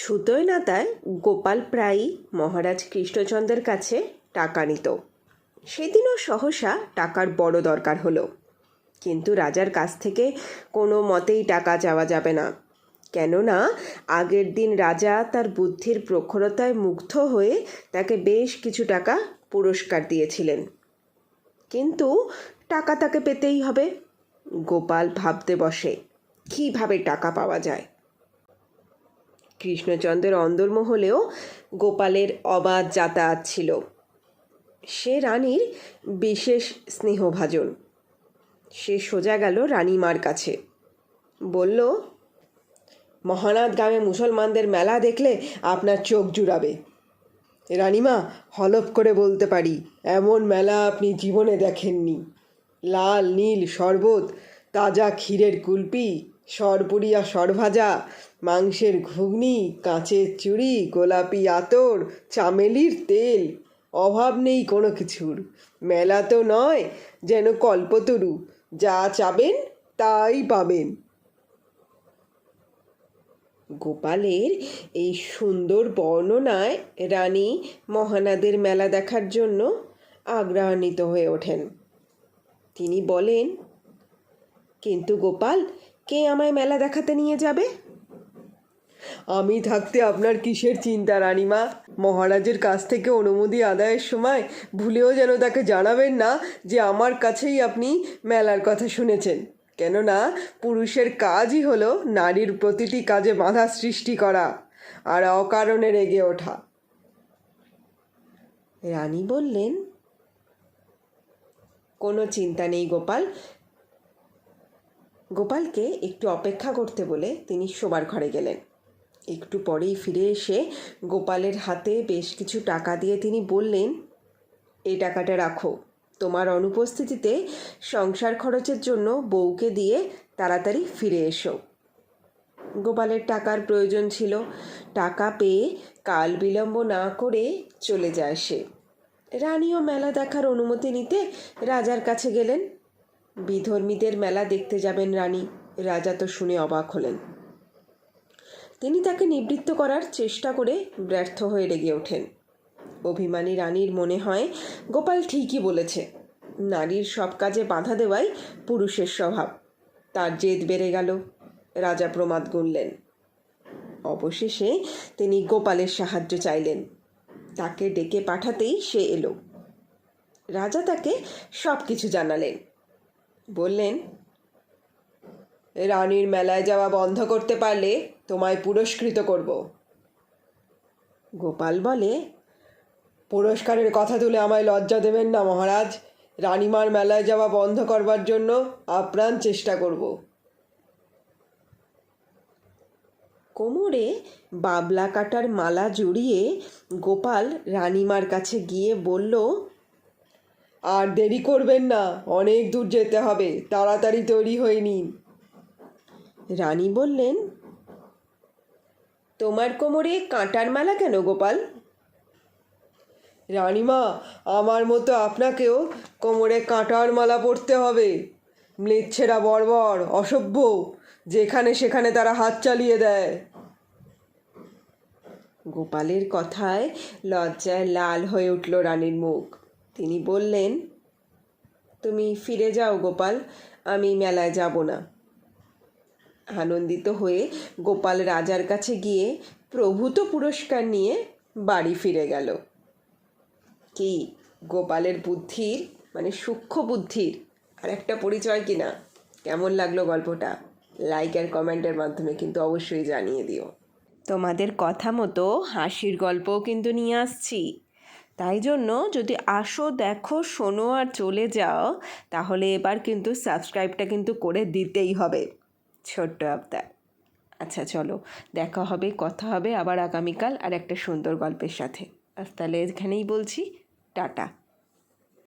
সুতোয় নাতায় গোপাল প্রায়ই মহারাজ কৃষ্ণচন্দ্রের কাছে টাকা নিত। সেদিনও সহসা টাকার বড় দরকার হলো। কিন্তু রাজার কাছ থেকে কোনো মতেই টাকা চাওয়া যাবে না। কেননা আগের দিন রাজা তার বুদ্ধির প্রখরতায় মুগ্ধ হয়ে তাকে বেশ কিছু টাকা পুরস্কার দিয়েছিলেন। কিন্তু টাকা তাকে পেতেই হবে। গোপাল ভাবতে বসে, কীভাবে টাকা পাওয়া যায়? কৃষ্ণচন্দ্রের অন্দরমহলেও গোপালের অবাধ যাতায়াত ছিল। সে রানীর বিশেষ স্নেহভাজন। সে সোজা গেল রানীমার কাছে। বলল, মহানাথ গ্রামে মুসলমানদের মেলা দেখলে আপনার চোখ জুড়াবে। রানীমা, হলফ করে বলতে পারি, এমন মেলা আপনি জীবনে দেখেননি। লাল, নীল, শরবত, তাজা ক্ষীরের কুলপি সরপুরিয়া সরভাজা মাংসের ঘুগনি, কাঁচের চুড়ি, গোলাপি আতর, চামেলির তেল, অভাব নেই কোনো কিছুর। মেলা তো নয় যেন কল্পতরু, যা চাবেন তাই পাবেন। গোপালের এই সুন্দর বর্ণনায় রানী মহানাদের মেলা দেখার জন্য আগ্রহান্বিত হয়ে ওঠেন। তিনি বলেন, কিন্তু গোপাল কে আমায় মেলা দেখাতে নিয়ে যাবে? আমি থাকতে আপনার কিসের চিন্তা, রানীমা? মহারাজের কাছ থেকে অনুমতি আদায়ের সময় ভুলেও যেন তাকে জানাবেন না যে আমার কাছেই আপনি মেলার কথা শুনেছেন। কেননা, পুরুষের কাজই হলো নারীর প্রতিটি কাজে বাধা সৃষ্টি করা আর অকারণে রেগে ওঠা। রানী বললেন, কোনো চিন্তা নেই গোপাল গোপালকে একটু অপেক্ষা করতে বলে তিনি শোবার ঘরে গেলেন। একটু পরেই ফিরে এসে গোপালের হাতে বেশ কিছু টাকা দিয়ে তিনি বললেন, এই টাকাটা রাখো। তোমার অনুপস্থিতিতে সংসার খরচের জন্য বউকে দিয়ে তাড়াতাড়ি ফিরে এসো। গোপালের টাকার প্রয়োজন ছিল। টাকা পেয়ে কাল বিলম্ব না করে চলে যায় সে। রানীও মেলা দেখার অনুমতি নিতে রাজার কাছে গেলেন। বিধর্মীদের মেলা দেখতে যাবেন রানী। রাজা তো শুনে অবাক হলেন। তিনি তাকে নিবৃত্ত করার চেষ্টা করে ব্যর্থ হয়ে রেগে ওঠেন। অভিমানী রানীর মনে হয়, গোপাল ঠিকই বলেছে, নারীর সব কাজে বাধা দেওয়াই পুরুষের স্বভাব। তার জেদ বেড়ে গেল, রাজা প্রমাদ গুনলেন। অবশেষে তিনি গোপালের সাহায্য চাইলেন। তাকে ডেকে পাঠাতেই সে এলো। রাজা তাকে সব কিছু জানালেন। বললেন, রানীর মেলায় যাওয়া বন্ধ করতে পারলে তোমায় পুরস্কৃত করব। গোপাল বলে, পুরস্কারের কথা তুলে আমায় লজ্জা দেবেন না মহারাজ। রানীমার মেলায় যাওয়া বন্ধ করবার জন্য আপ্রাণ চেষ্টা করব। কোমরে বাবলা কাটার মালা জড়িয়ে গোপাল রানীমার কাছে গিয়ে বলল আর দেরি করবেন না, অনেক দূর যেতে হবে, তাড়াতাড়ি তৈরি হয়ে নিন। রানী বললেন, তোমার কোমরে কাঁটার মালা কেন গোপাল? রানীমা, আমার মতো আপনাকেও কোমরে কাঁটার মালা পরতে হবে। ম্লেচ্ছেরা বর্বর, অসভ্য, যেখানে সেখানে তারা হাত চালিয়ে দেয়। গোপালের কথায় লজ্জায় লাল হয়ে উঠল রানীর মুখ। তিনি বললেন, তুমি ফিরে যাও গোপাল, আমি মেলায় যাব না। আনন্দিত হয়ে গোপাল রাজার কাছে গিয়ে প্রভূত পুরস্কার নিয়ে বাড়ি ফিরে গেল। কি, গোপালের বুদ্ধির মানে সূক্ষ্ম বুদ্ধির, আর একটা পরিচয় কিনা কেমন লাগল গল্পটা? লাইক আর কমেন্টের মাধ্যমে কিন্তু অবশ্যই জানিয়ে দিও। তোমাদের কথা মতো হাসির গল্পও কিন্তু নিয়ে আসছি। তাই জন্য যদি আসো, দেখো, শোনো আর চলে যাও, তাহলে এবার কিন্তু সাবস্ক্রাইবটা কিন্তু করে দিতেই হবে। ছোট্ট আবদার। আচ্ছা চলো, দেখা হবে, কথা হবে আবার আগামীকাল আর একটা সুন্দর গল্পের সাথে। আর তাহলে এখানেই বলছি, টাটা।